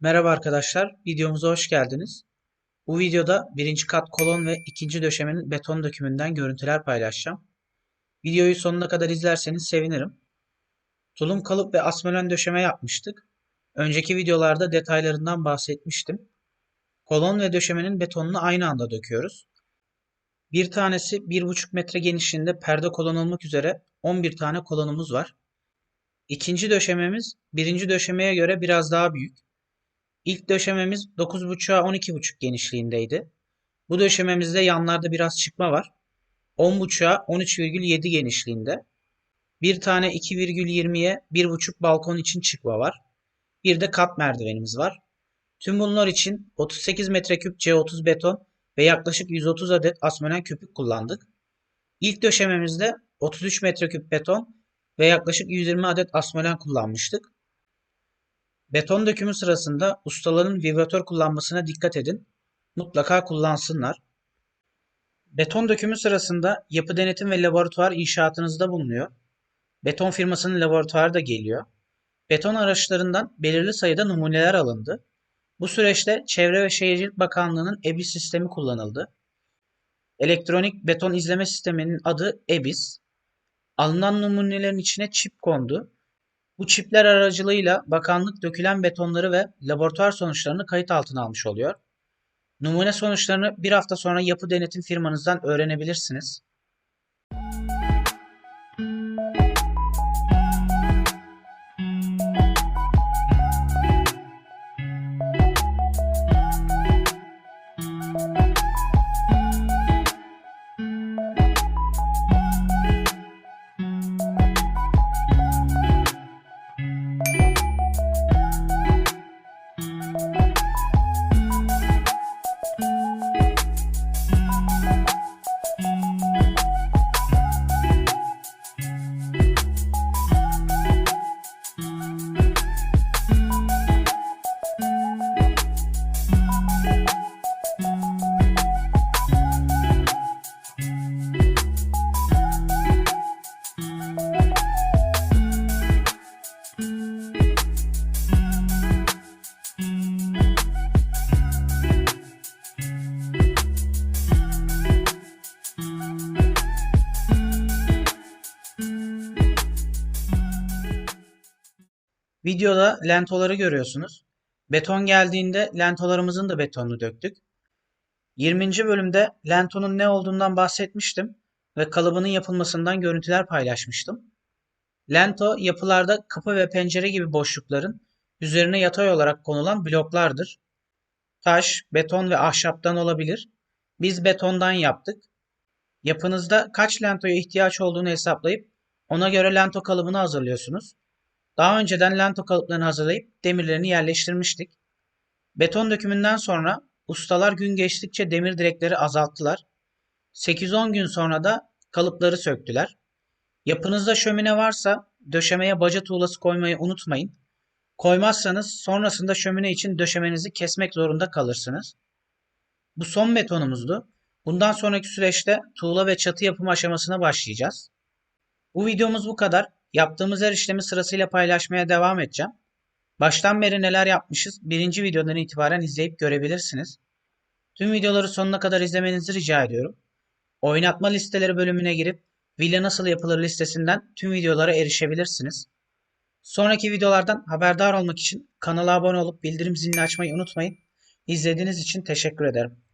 Merhaba arkadaşlar, videomuza hoş geldiniz. Bu videoda birinci kat kolon ve ikinci döşemenin beton dökümünden görüntüler paylaşacağım. Videoyu sonuna kadar izlerseniz sevinirim. Tulum kalıp ve asmölen döşeme yapmıştık. Önceki videolarda detaylarından bahsetmiştim. Kolon ve döşemenin betonunu aynı anda döküyoruz. Bir tanesi 1,5 metre genişliğinde perde kolon olmak üzere 11 tane kolonumuz var. İkinci döşememiz birinci döşemeye göre biraz daha büyük. İlk döşememiz 9.5'a 12.5 genişliğindeydi. Bu döşememizde yanlarda biraz çıkma var. 10.5'a 13,7 genişliğinde. Bir tane 2,20'ye 1.5 balkon için çıkma var. Bir de kat merdivenimiz var. Tüm bunlar için 38 metreküp C30 beton ve yaklaşık 130 adet asmonen köpük kullandık. İlk döşememizde 33 metreküp beton ve yaklaşık 120 adet asmolen kullanmıştık. Beton dökümü sırasında ustaların vibratör kullanmasına dikkat edin. Mutlaka kullansınlar. Beton dökümü sırasında yapı denetim ve laboratuvar inşaatınızda bulunuyor. Beton firmasının laboratuvarı da geliyor. Beton araçlarından belirli sayıda numuneler alındı. Bu süreçte Çevre ve Şehircilik Bakanlığı'nın EBIS sistemi kullanıldı. Elektronik beton izleme sisteminin adı EBIS. Alınan numunelerin içine çip kondu. Bu çipler aracılığıyla bakanlık dökülen betonları ve laboratuvar sonuçlarını kayıt altına almış oluyor. Numune sonuçlarını bir hafta sonra yapı denetim firmanızdan öğrenebilirsiniz. Videoda lentoları görüyorsunuz. Beton geldiğinde lentolarımızın da betonunu döktük. 20. bölümde lentonun ne olduğundan bahsetmiştim ve kalıbının yapılmasından görüntüler paylaşmıştım. Lento yapılarda kapı ve pencere gibi boşlukların üzerine yatay olarak konulan bloklardır. Taş, beton ve ahşaptan olabilir. Biz betondan yaptık. Yapınızda kaç lentoya ihtiyaç olduğunu hesaplayıp ona göre lento kalıbını hazırlıyorsunuz. Daha önceden lento kalıplarını hazırlayıp demirlerini yerleştirmiştik. Beton dökümünden sonra ustalar gün geçtikçe demir direkleri azalttılar. 8-10 gün sonra da kalıpları söktüler. Yapınızda şömine varsa döşemeye baca tuğlası koymayı unutmayın. Koymazsanız sonrasında şömine için döşemenizi kesmek zorunda kalırsınız. Bu son betonumuzdu. Bundan sonraki süreçte tuğla ve çatı yapım aşamasına başlayacağız. Bu videomuz bu kadar. Yaptığımız her işlemi sırasıyla paylaşmaya devam edeceğim. Baştan beri neler yapmışız birinci videodan itibaren izleyip görebilirsiniz. Tüm videoları sonuna kadar izlemenizi rica ediyorum. Oynatma listeleri bölümüne girip villa nasıl yapılır listesinden tüm videolara erişebilirsiniz. Sonraki videolardan haberdar olmak için kanala abone olup bildirim zilini açmayı unutmayın. İzlediğiniz için teşekkür ederim.